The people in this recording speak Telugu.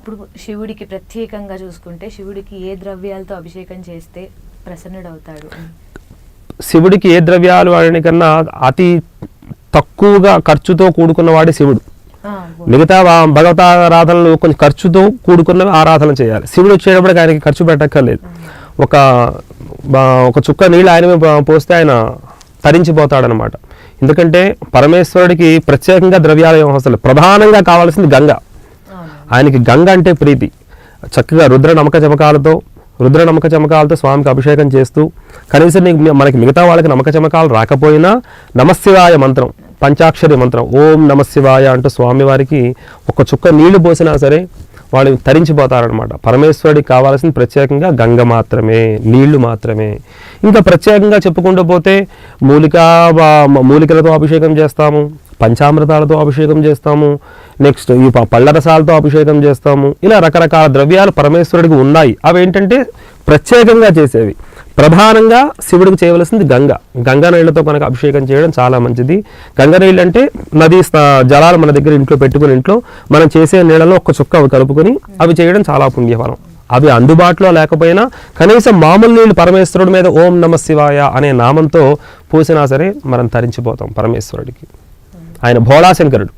ఇప్పుడు శివుడికి ప్రత్యేకంగా చూసుకుంటే శివుడికి ఏ ద్రవ్యాలతో అభిషేకం చేస్తే ప్రసన్నుడవుతాడు శివుడికి ఏ ద్రవ్యాలు వాడిని కన్నా అతి తక్కువగా ఖర్చుతో కూడుకున్న వాడే శివుడు మిగతా వా- భగవతారాధనలు కొంచెం ఖర్చుతో కూడుకున్నవి ఆరాధన చేయాలి. శివుడు వచ్చేటప్పటికి ఆయనకి ఖర్చు పెట్టక్కర్లేదు. ఒక ఒక చుక్క నీళ్ళు ఆయన పోస్తే ఆయన తరించిపోతాడనమాట ఎందుకంటే పరమేశ్వరుడికి ప్రత్యేకంగా ద్రవ్యాలు ఏం అవసరం. ప్రధానంగా కావాల్సింది గంగ. ఆయనకి గంగ అంటే ప్రీతి. చక్కగా రుద్ర నమ్మక చమకాలతో రుద్ర నమ్మక చమకాలతో స్వామికి అభిషేకం చేస్తూ కనీసం నీకు మనకి మిగతా వాళ్ళకి నమ్మక చమకాలు రాకపోయినా నమశివాయ మంత్రం పంచాక్షరి మంత్రం ఓం నమశివాయ అంటూ స్వామివారికి ఒక చుక్క నీళ్ళు పోసినా సరే వాళ్ళు తరించిపోతారనమాట పరమేశ్వరుడికి కావాల్సింది ప్రత్యేకంగా గంగ మాత్రమే నీళ్ళు మాత్రమే. ఇంకా ప్రత్యేకంగా చెప్పుకుంటూ పోతే మూలికా మూలికలతో అభిషేకం చేస్తాము. పంచామృతాలతో అభిషేకం చేస్తాము. నెక్స్ట్ ఈ ప- పళ్ళ రసాలతో అభిషేకం చేస్తాము. ఇలా రకరకాల ద్రవ్యాలు పరమేశ్వరుడికి ఉన్నాయి. అవి ఏంటంటే ప్రత్యేకంగా చేసేవి. ప్రధానంగా శివుడికి చేయవలసింది గంగ. గంగా నీళ్ళతో కనుక అభిషేకం చేయడం చాలా మంచిది. గంగ నీళ్ళు అంటే నదీ జలాలు మన దగ్గర ఇంట్లో పెట్టుకుని ఇంట్లో మనం చేసే నీళ్ళలో ఒక చుక్క అవి కలుపుకొని అవి చేయడం చాలా పుణ్యఫలం. అవి అందుబాటులో లేకపోయినా కనీసం మామూలు నీళ్ళు పరమేశ్వరుడి మీద ఓం నమ శివాయ అనే నామంతో పూసినా సరే మనం తరించిపోతాం పరమేశ్వరుడికి. ఆయన భోళాశంకరుడు.